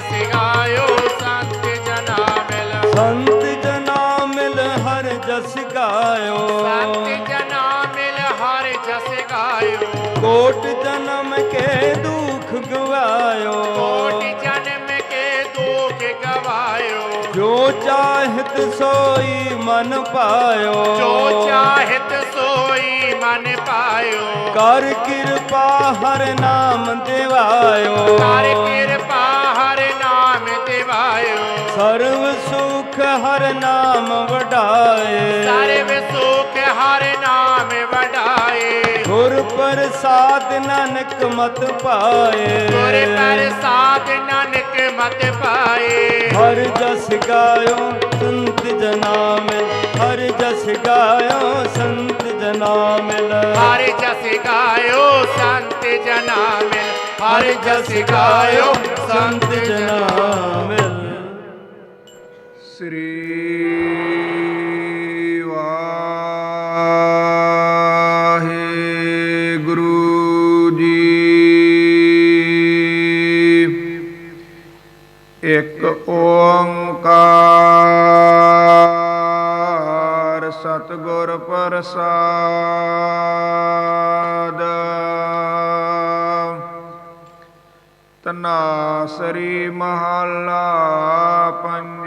ਜਸ ਗਾਇਓ ਸੰਤ ਜਨਾ ਮਿਲ ਸੰਤ ਜਨਾ ਮਿਲ ਹਰ ਜਸ ਗਾਇਓ। ਸੰਤ ਜਨਾ ਮਿਲ ਹਰ ਜਸ ਗਾਇਓ। ਕੋਟ ਜਨਮ ਕੇ ਦੁਖ ਗਵਾਇਓ। ਕੋਟ ਜਨਮ ਕੇ ਦੁਖ ਗਵਾਇਓ। ਜੋ ਚਾਹਤ ਸੋਈ ਮਨ ਪਾਇਓ। ਜੋ ਚਾਹਿਤ ਸੋਈ ਮਨ ਪਾਇਓ। ਕਰ ਕਿਰਪਾ ਹਰ ਨਾਮ ਦਿਵਾਇਓ। ਕਰ ਕਿਰਪਾ ਸਰਵ ਸੁਖ ਹਰ ਨਾਮ ਵਡਾਏ। ਸਰਬ ਸੁਖ ਹਰ ਨਾਮ ਵਡਾਏ। ਗੁਰ ਪ੍ਰਸਾਦ ਨਾਨਕ ਮਤ ਪਾਏ। ਗੁਰ ਪ੍ਰਸਾਦ ਨਾਨਕ ਮਤ ਪਾਏ। ਹਰ ਜਸ ਗਾਇਓ ਸੰਤ ਜਨਾ ਮਿਲ। ਹਰ ਜਸ ਗਾਇਓ ਸੰਤ ਜਨਾ ਮਿਲ। ਹਰ ਜਸ ਗਾਇਓ ਸੰਤ ਜਨਾ ਮਿਲ। ਹਰ ਜਸ ਗਾਇਓ ਸੰਤ ਜਨਾ ਮਿਲ। ਸ੍ਰੀ ਵਾਹਿਗੁਰੂ ਜੀ। ਇੱਕ ਓੰਕਾਰ ਸਤਿਗੁਰ ਪ੍ਰਸਾਦ। ਤਨਾਸਰੀ ਮਹੱਲਾ ਪੰਜਵਾਂ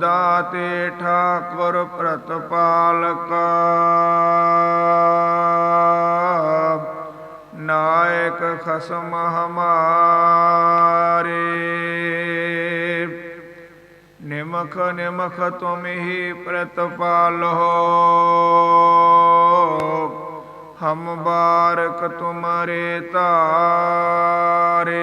ਦਾਤੇ ਠਾਕੁਰ ਪ੍ਰਤਪਾਲਕ ਨਾਇਕ ਖਸਮ ਹਮਾਰੇ ਨਿਮਖ ਨਿਮਖ ਤੁਮ ਹੀ ਪ੍ਰਤਪਾਲੋ ਹਮ ਬਾਰਕ ਤੁਮਰੇ ਤਾਰੇ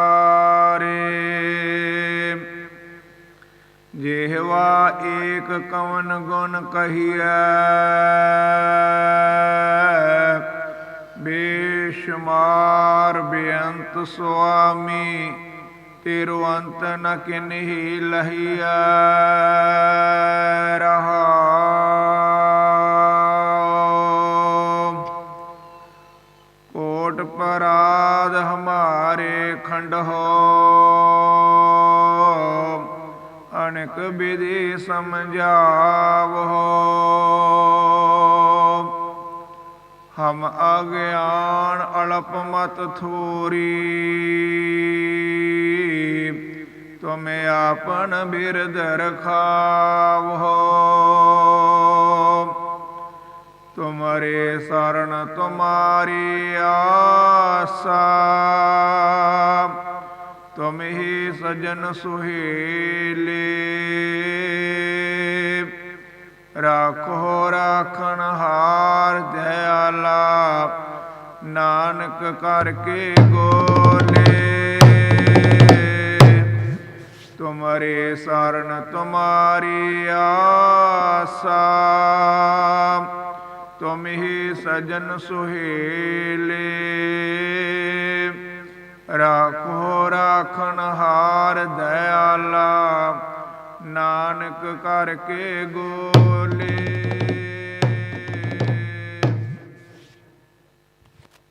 ਏਕ ਕਵਨ ਗੁਣ ਕਹੀਐ। ਬੇਸ਼ਮਾਰ ਬੇਅੰਤ ਸੁਆਮੀ, ਤੇਰੋ ਅੰਤ ਨ ਕਿਨਹੀ ਲਹੀਐ। ਰਹਾ ਕੋਟ ਪਰਾਧ ਹਮਾਰੇ ਖੰਡ ਹੋ ਅਨਕ ਵਿਧੀ ਸਮਝਾਵੋ। ਹਮ ਅਗਿਆਨ ਅਲਪ ਮਤ ਥੋਰੀ। ਤੁਮੇ ਆਪਨ ਬਿਰਦ ਰਖਾਵੋ। ਤੁਮਰੇ ਸਰਣ ਤੁਮਾਰੀ ਆਸਾ। ਤੁਮ ਹੀ ਸਜਨ ਸੁਹੇਲੇ। ਰਾਖੋ ਰਾਖਣ ਹਾਰ ਦਇਆਲਾ ਨਾਨਕ ਕਰਕੇ ਗੋਲੇ। ਤੁਮਰੇ ਸ਼ਰਨ ਤੁਮਾਰੀ ਆਸਾ, ਤੁਮ ਹੀ ਸਜਨ ਸੁਹੇਲੇ। ਰਾਖੋ ਰਾਖਣ ਹਾਰ ਦਇਆਲਾ ਨਾਨਕ ਕਰਕੇ ਗੋਲੇ।